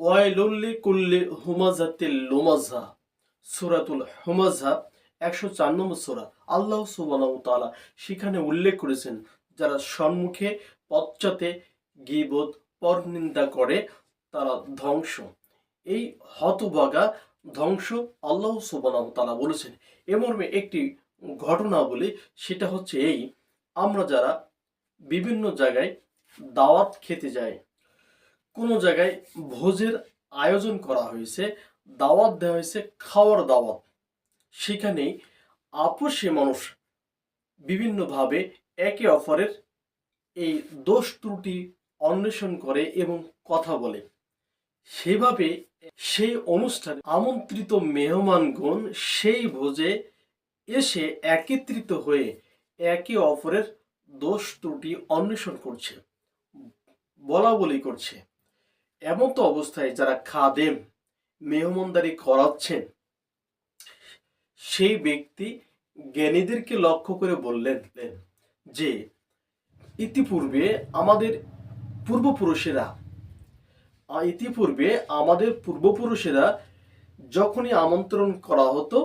ওয়াইলুল্লি কুল্লি হুমাজাতিল লুমাজা সুরাতুল হুমাজা একশো চার নম্বর সুরা। আল্লাহ সুবহানাহু ওয়া তাআলা সেখানে উল্লেখ করেছেন, যারা সম্মুখে পশ্চাতে গিবত, পরনিন্দা করে, তারা ধ্বংস। এই হতবাগা ধ্বংস আল্লাহ সুবহানাহু ওয়া তাআলা বলেছেন। এ একটি ঘটনা বলি, সেটা হচ্ছে এই, আমরা যারা বিভিন্ন জায়গায় দাওয়াত খেতে যাই কোনো জায়গায় ভোজের আয়োজন করা হয়েছে, দাওয়াত দেওয়া হয়েছে, খাওয়ার দাওয়াত। সেখানে আপোষে মানুষ বিভিন্নভাবে একে অপরের এই দোষ ত্রুটি অন্বেষণ করে এবং কথা বলে। সেভাবে সেই অনুষ্ঠানে আমন্ত্রিত মেহমানগণ সেই ভোজে এসে একত্রিত হয়ে একে অপরের দোষ ত্রুটি অন্বেষণ করছে বলা বলি করছে। এমন তো অবস্থায় যারা খাদেম, মেহমানদারি করাচ্ছেন, সেই ব্যক্তি জ্ঞানীদেরকে লক্ষ্য করে বললেন যে, ইতিপূর্বে আমাদের পূর্বপুরুষেরা ইতিপূর্বে আমাদের পূর্বপুরুষেরা যখনই আমন্ত্রণ করা হতো,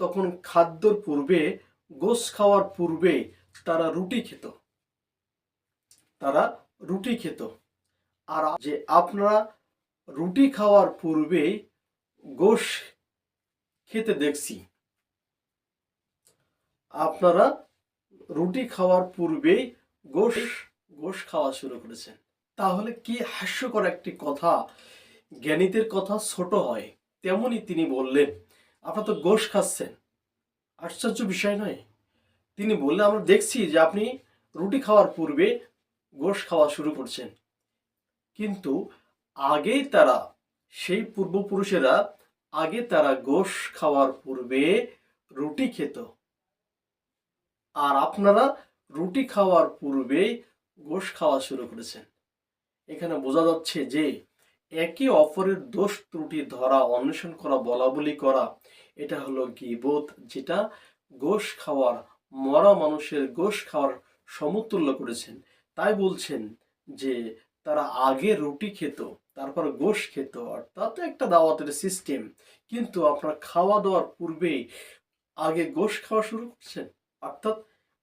তখন খাদ্যর পূর্বে গোস খাওয়ার পূর্বে তারা রুটি খেত। তারা রুটি খেত। আর যে আপনারা রুটি খাওয়ার পূর্বে গোশ খেতে দেখছি। আপনারা রুটি খাওয়ার পূর্বেই গোশ গোশ খাওয়া শুরু করেছেন। তাহলে কি হাস্যকর একটি কথা, জ্ঞানীদের কথা ছোট হয় তেমনি তিনি বললেন, আপনারা তো গোশ খাচ্ছেন। আশ্চর্য বিষয় নয়। তিনি বললেন, আমরা দেখছি যে আপনি রুটি খাওয়ার পূর্বে গোশ খাওয়া শুরু করছেন। কিন্তু আগেই তারা, সেই পূর্বপুরুষেরা আগে তারা গোশ খাওয়ার পূর্বে রুটি খেত। আর আপনারা রুটি খাওয়ার পূর্বে গোশ খাওয়া শুরু করেছেন। এখানে বোঝা যাচ্ছে যে একে অপরের দোষ ত্রুটি ধরা, অন্বেষণ করা বলা বলি করা, এটা হলো গিবোধ যেটা গোশ খাওয়ার, মরা মানুষের গোশ খাওয়ার সমতুল্য করেছেন। তাই বলছেন যে তারা আগে রুটি খেত, তারপর গোশ খেত, অর্থাৎ একটা দাওয়াতের সিস্টেম কিন্তু আপনার খাওয়া দাওয়ার পূর্বেই আগে গোশ খাওয়া শুরু করছেন, অর্থাৎ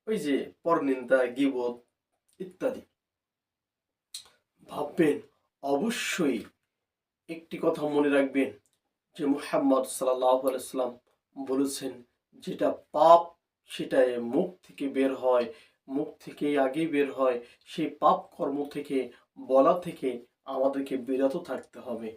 ওই যে পরনিন্দা, গিবত ইত্যাদি। ভাববেন, অবশ্যই একটি কথা মনে রাখবেন, যে মুহাম্মদ সাল্লাহ বলেছেন, যেটা পাপ সেটা মুখ থেকে বের হয়, মুখ থেকে আগে বের হয়, সেই পাপ কর্ম থেকে বলা থেকে আমাদেরকে বিরত থাকতে হবে।